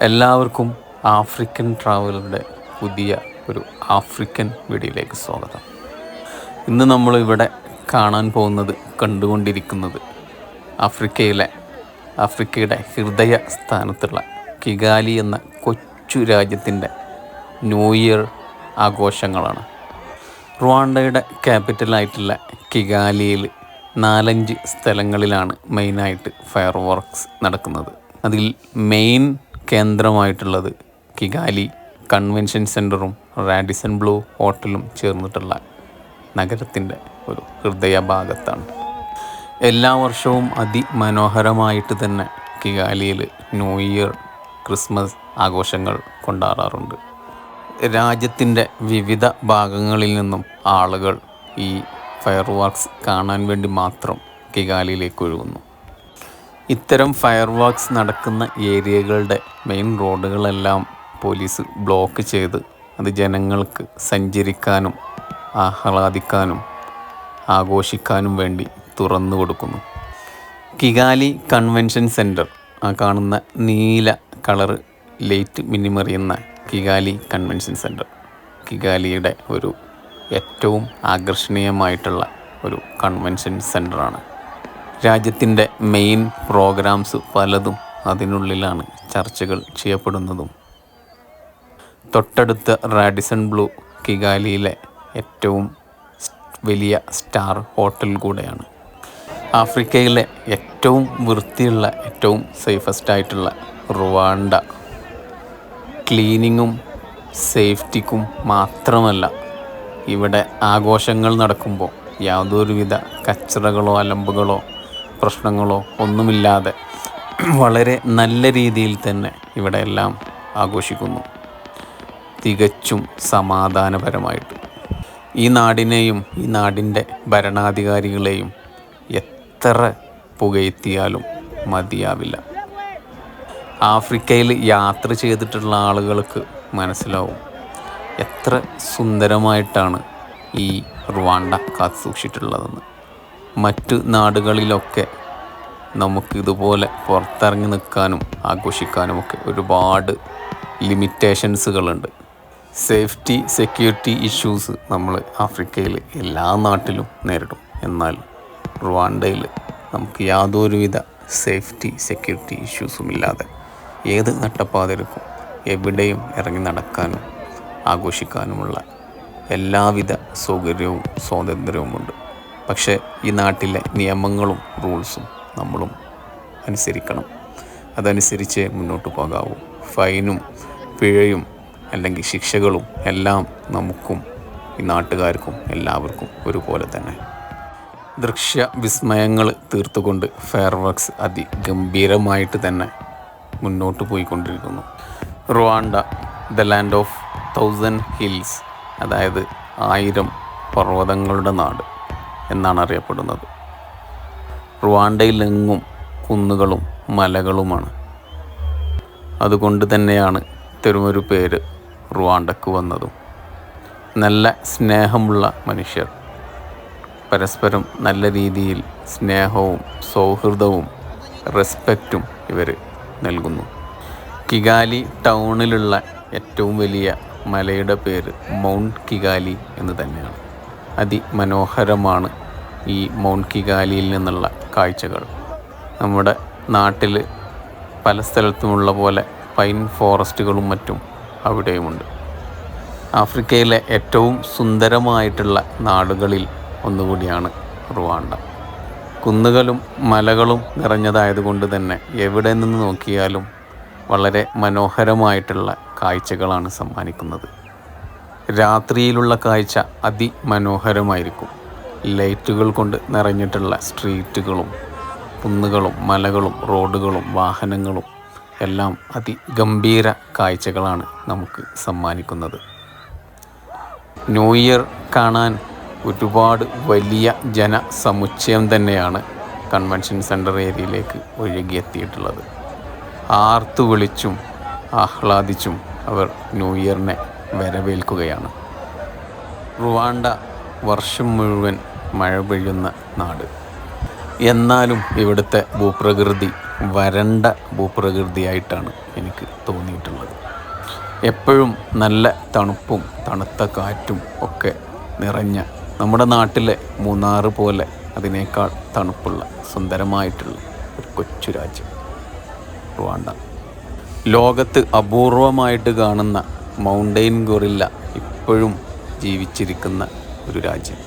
എല്ലാവർക്കും ആഫ്രിക്കൻ ട്രാവലറുടെ പുതിയ ഒരു ആഫ്രിക്കൻ വീഡിയോയിലേക്ക് സ്വാഗതം. ഇന്ന് നമ്മൾ ഇവിടെ കാണാൻ പോകുന്നത് കണ്ടുകൊണ്ടിരിക്കുന്നത് ആഫ്രിക്കയിലെ ആഫ്രിക്കയുടെ ഹൃദയ സ്ഥാനത്തുള്ള കിഗാലി എന്ന കൊച്ചു രാജ്യത്തിന്റെ ന്യൂ ഇയർ ആഘോഷങ്ങളാണ്. റുവാണ്ടയുടെ ക്യാപിറ്റലായിട്ടുള്ള കിഗാലിയിൽ നാലഞ്ച് സ്ഥലങ്ങളിലാണ് മെയിനായിട്ട് ഫയർ വർക്ക്സ് നടക്കുന്നത്. അതിൽ മെയിൻ കേന്ദ്രമായിട്ടുള്ളത് കിഗാലി കൺവെൻഷൻ സെന്ററും റാഡിസൺ ബ്ലൂ ഹോട്ടലും ചേർന്നിട്ടുള്ള നഗരത്തിന്റെ ഒരു ഹൃദയഭാഗത്താണ്. എല്ലാ വർഷവും അതിമനോഹരമായിട്ട് തന്നെ കിഗാലിയിൽ ന്യൂ ഇയർ ക്രിസ്മസ് ആഘോഷങ്ങൾ കൊണ്ടാടാറുണ്ട് രാജ്യത്തിന്റെ വിവിധ ഭാഗങ്ങളിൽ നിന്നും ആളുകൾ ഈ ഫയർ വർക്ക്സ് കാണാൻ വേണ്ടി മാത്രം കിഗാലിയിലേക്ക് ഒഴുകുന്നു. ഇത്തരം ഫയർ വർക്ക്സ് നടക്കുന്ന ഏരിയകളുടെ മെയിൻ റോഡുകളെല്ലാം പോലീസ് ബ്ലോക്ക് ചെയ്ത് അത് ജനങ്ങൾക്ക് സഞ്ചരിക്കാനും ആഹ്ലാദിക്കാനും ആഘോഷിക്കാനും വേണ്ടി തുറന്നു കൊടുക്കുന്നു. കിഗാലി കൺവെൻഷൻ സെന്റർ ആ കാണുന്ന നീല കളറ് ലൈറ്റ് മിന്നിമറിയുന്ന കിഗാലി കൺവെൻഷൻ സെന്റർ കിഗാലിയുടെ ഒരു ഏറ്റവും ആകർഷണീയമായിട്ടുള്ള ഒരു കൺവെൻഷൻ സെന്ററാണ് രാജ്യത്തിന്റെ മെയിൻ പ്രോഗ്രാംസ് പലതും അതിനുള്ളിലാണ് ചർച്ചകൾ ചെയ്യപ്പെടുന്നതും. തൊട്ടടുത്ത റാഡിസൺ ബ്ലൂ കിഗാലിയിലെ ഏറ്റവും വലിയ സ്റ്റാർ ഹോട്ടൽ കൂടെയാണ്. ആഫ്രിക്കയിലെ ഏറ്റവും വൃത്തിയുള്ള ഏറ്റവും സേഫസ്റ്റ് ആയിട്ടുള്ള റുവാണ്ട. ക്ലീനിങ്ങും സേഫ്റ്റിക്കും മാത്രമല്ല ഇവിടെ ആഘോഷങ്ങൾ നടക്കുമ്പോൾ യാതൊരുവിധ കച്ചറകളോ അലമ്പുകളോ പ്രശ്നങ്ങളോ ഒന്നുമില്ലാതെ വളരെ നല്ല രീതിയിൽ തന്നെ ഇവിടെ എല്ലാം ആഘോഷിക്കുന്നു. തികച്ചും സമാധാനപരമായിട്ട്. ഈ നാടിനെയും ഈ നാടിന്റെ ഭരണാധികാരികളെയും എത്ര പുകയെത്തിയാലും മതിയാവില്ല. ആഫ്രിക്കയിൽ യാത്ര ചെയ്തിട്ടുള്ള ആളുകൾക്ക് മനസ്സിലാവും എത്ര സുന്ദരമായിട്ടാണ് ഈ റുവാണ്ട കാത്തു സൂക്ഷിച്ചിട്ടുള്ളതെന്ന് മറ്റു നാടുകളിലൊക്കെ നമുക്ക് ഇതുപോലെ പുറത്തിറങ്ങി നിൽക്കാനും ആഘോഷിക്കാനുമൊക്കെ ഒരുപാട് ലിമിറ്റേഷൻസുകളുണ്ട്. സേഫ്റ്റി സെക്യൂരിറ്റി ഇഷ്യൂസ് നമ്മൾ ആഫ്രിക്കയിൽ എല്ലാ നാട്ടിലും നേരിടും. എന്നാൽ റുവാണ്ടയിൽ നമുക്ക് യാതൊരുവിധ സേഫ്റ്റി സെക്യൂരിറ്റി ഇഷ്യൂസും ഇല്ലാതെ ഏത് നട്ടപ്പാതിരക്കും എവിടെയും ഇറങ്ങി നടക്കാനും ആഘോഷിക്കാനുമുള്ള എല്ലാവിധ സൗകര്യവും സ്വാതന്ത്ര്യവുമുണ്ട്. പക്ഷേ ഈ നാട്ടിലെ നിയമങ്ങളും റൂൾസും നമ്മളും അനുസരിക്കണം. അതനുസരിച്ച് മുന്നോട്ട് പോകാവൂ. ഫൈനും പിഴയും അല്ലെങ്കിൽ ശിക്ഷകളും എല്ലാം നമുക്കും ഈ നാട്ടുകാർക്കും എല്ലാവർക്കും ഒരുപോലെ തന്നെ. ദൃശ്യ വിസ്മയങ്ങൾ തീർത്തുകൊണ്ട് ഫെയർവർക്സ് അതിഗംഭീരമായിട്ട് തന്നെ മുന്നോട്ട് പോയിക്കൊണ്ടിരിക്കുന്നു. Rwanda the land of thousand hills അതായത് ആയിരം പർവതങ്ങളുടെ നാട്. എന്നാണ് അറിയപ്പെടുന്നത് റുവാണ്ടയിലെങ്ങും കുന്നുകളും മലകളുമാണ്. അതുകൊണ്ട് തന്നെയാണ് ഇത്തരമൊരു പേര് റുവാണ്ടക്ക് വന്നതും. നല്ല സ്നേഹമുള്ള മനുഷ്യർ. പരസ്പരം നല്ല രീതിയിൽ സ്നേഹവും സൗഹൃദവും റെസ്പെക്റ്റും ഇവർ നൽകുന്നു. കിഗാലി ടൗണിലുള്ള ഏറ്റവും വലിയ മലയുടെ പേര് മൗണ്ട് കിഗാലി എന്ന് തന്നെയാണ്. അതിമനോഹരമാണ് ഈ മൗണ്ട് കിഗാലിയിൽ നിന്നുള്ള കാഴ്ചകൾ. നമ്മുടെ നാട്ടിൽ പല സ്ഥലത്തുമുള്ള പോലെ പൈൻ ഫോറസ്റ്റുകളും മറ്റും അവിടെയുമുണ്ട്. ആഫ്രിക്കയിലെ ഏറ്റവും സുന്ദരമായിട്ടുള്ള നാടുകളിൽ ഒന്നുകൂടിയാണ് റുവാണ്ട. കുന്നുകളും മലകളും നിറഞ്ഞതായതുകൊണ്ട് തന്നെ എവിടെ നിന്ന് നോക്കിയാലും വളരെ മനോഹരമായിട്ടുള്ള കാഴ്ചകളാണ് സമ്മാനിക്കുന്നത്. രാത്രിയിലുള്ള കാഴ്ച അതിമനോഹരമായിരിക്കും. ലൈറ്റുകൾ കൊണ്ട് നിറഞ്ഞിട്ടുള്ള സ്ട്രീറ്റുകളും കുന്നുകളും മലകളും റോഡുകളും വാഹനങ്ങളും എല്ലാം അതിഗംഭീര കാഴ്ചകളാണ് നമുക്ക് സമ്മാനിക്കുന്നത്. ന്യൂ ഇയർ കാണാൻ ഒരുപാട് വലിയ ജനസമുച്ചയം തന്നെയാണ് കൺവെൻഷൻ സെന്റർ ഏരിയയിലേക്ക് ഒഴുകിയെത്തിയിട്ടുള്ളത്. ആർത്തു വിളിച്ചും ആഹ്ലാദിച്ചും അവർ ന്യൂ ഇയറിനെ വരവേൽക്കുകയാണ്. റുവാണ്ട വർഷം മുഴുവൻ മഴ പെയ്യുന്ന നാട്. എന്നാലും ഇവിടുത്തെ ഭൂപ്രകൃതി വരണ്ട ഭൂപ്രകൃതിയായിട്ടാണ് എനിക്ക് തോന്നിയിട്ടുള്ളത്. എപ്പോഴും നല്ല തണുപ്പും തണുത്ത കാറ്റും ഒക്കെ നിറഞ്ഞ നമ്മുടെ നാട്ടിലെ മൂന്നാറ് പോലെ അതിനേക്കാൾ തണുപ്പുള്ള സുന്ദരമായിട്ടുള്ള ഒരു കൊച്ചു രാജ്യം റുവാണ്ട. ലോകത്ത് അപൂർവമായിട്ട് കാണുന്ന മൗണ്ടെയിൻ ഗൊറില്ല ഇപ്പോഴും ജീവിച്ചിരിക്കുന്ന ഒരു രാജ്യം.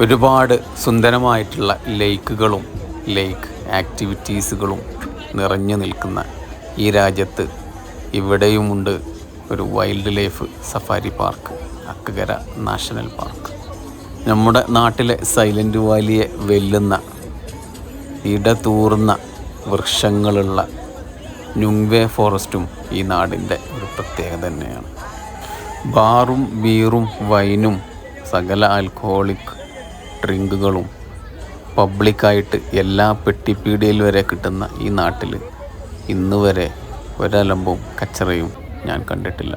ഒരുപാട് സുന്ദരമായിട്ടുള്ള ലേക്കുകളും ലേക്ക് ആക്ടിവിറ്റീസുകളും നിറഞ്ഞു നിൽക്കുന്ന ഈ രാജ്യത്ത് ഇവിടെയുമുണ്ട് ഒരു wildlife safari park Akagera national park. നമ്മുടെ നാട്ടിലെ സൈലന്റ് വാലിയെ വെല്ലുന്ന ഇടതൂർന്ന വൃക്ഷങ്ങളുള്ള നുങ്വേ ഫോറസ്റ്റും ഈ നാടിന്റെ ഒരു പ്രത്യേകത തന്നെയാണ്. ബാറും ബീറും വൈനും സകല ആൽക്കഹോളിക് ഡ്രിങ്കുകളും പബ്ലിക്കായിട്ട് എല്ലാ പെട്ടിപ്പീടിയയിൽ വരെ കിട്ടുന്ന ഈ നാട്ടിൽ ഇന്ന് വരെ ഒരലമ്പും കച്ചറയും ഞാൻ കണ്ടിട്ടില്ല.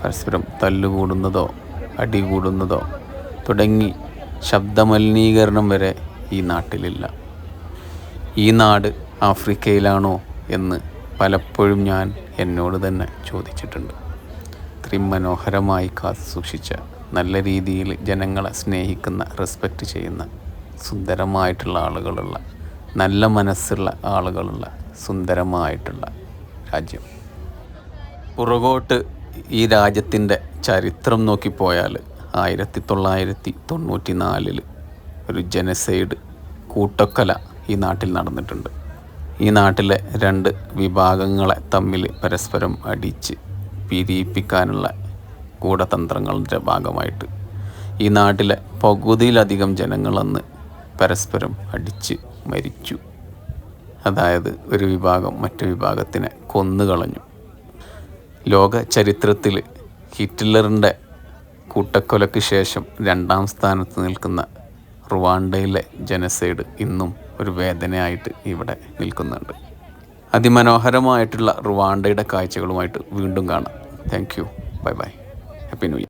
പരസ്പരം തല്ലുകൂടുന്നതോ അടി കൂടുന്നതോ തുടങ്ങി ശബ്ദമലിനീകരണം വരെ ഈ നാട്ടിലില്ല. ഈ നാട് ആഫ്രിക്കയിലാണോ എന്ന് പലപ്പോഴും ഞാൻ എന്നോട് തന്നെ ചോദിച്ചിട്ടുണ്ട്. ഇത്രയും മനോഹരമായി കാത്തു സൂക്ഷിച്ച നല്ല രീതിയിൽ ജനങ്ങളെ സ്നേഹിക്കുന്ന റെസ്പെക്റ്റ് ചെയ്യുന്ന സുന്ദരമായിട്ടുള്ള ആളുകളുള്ള നല്ല മനസ്സുള്ള ആളുകളുള്ള സുന്ദരമായിട്ടുള്ള രാജ്യം. പുറകോട്ട് ഈ രാജ്യത്തിന്റെ ചരിത്രം നോക്കിപ്പോയാൽ ആയിരത്തി തൊള്ളായിരത്തി തൊണ്ണൂറ്റി നാലിൽ ഒരു ജനസൈഡ് കൂട്ടക്കല ഈ നാട്ടിൽ നടന്നിട്ടുണ്ട്. ഈ നാട്ടിലെ രണ്ട് വിഭാഗങ്ങളെ തമ്മിൽ പരസ്പരം അടിച്ച് പിരിയിപ്പിക്കാനുള്ള കൂടതന്ത്രങ്ങളുടെ ഭാഗമായിട്ട് ഈ നാട്ടിലെ പകുതിയിലധികം ജനങ്ങളന്ന് പരസ്പരം അടിച്ച് മരിച്ചു. അതായത് ഒരു വിഭാഗം മറ്റു വിഭാഗത്തിനെ കൊന്നുകളഞ്ഞു. ലോക ചരിത്രത്തിൽ ഹിറ്റ്ലറിന്റെ കൂട്ടക്കൊലയ്ക്ക് ശേഷം രണ്ടാം സ്ഥാനത്ത് നിൽക്കുന്ന റുവാണ്ടയിലെ ജനസൈഡ് ഇന്നും ഒരു വേദനയായിട്ട് ഇവിടെ നിൽക്കുന്നുണ്ട്. അതിമനോഹരമായിട്ടുള്ള റുവാണ്ടയുടെ കാഴ്ചകളുമായിട്ട് വീണ്ടും കാണാം. Thank you bye bye happy new year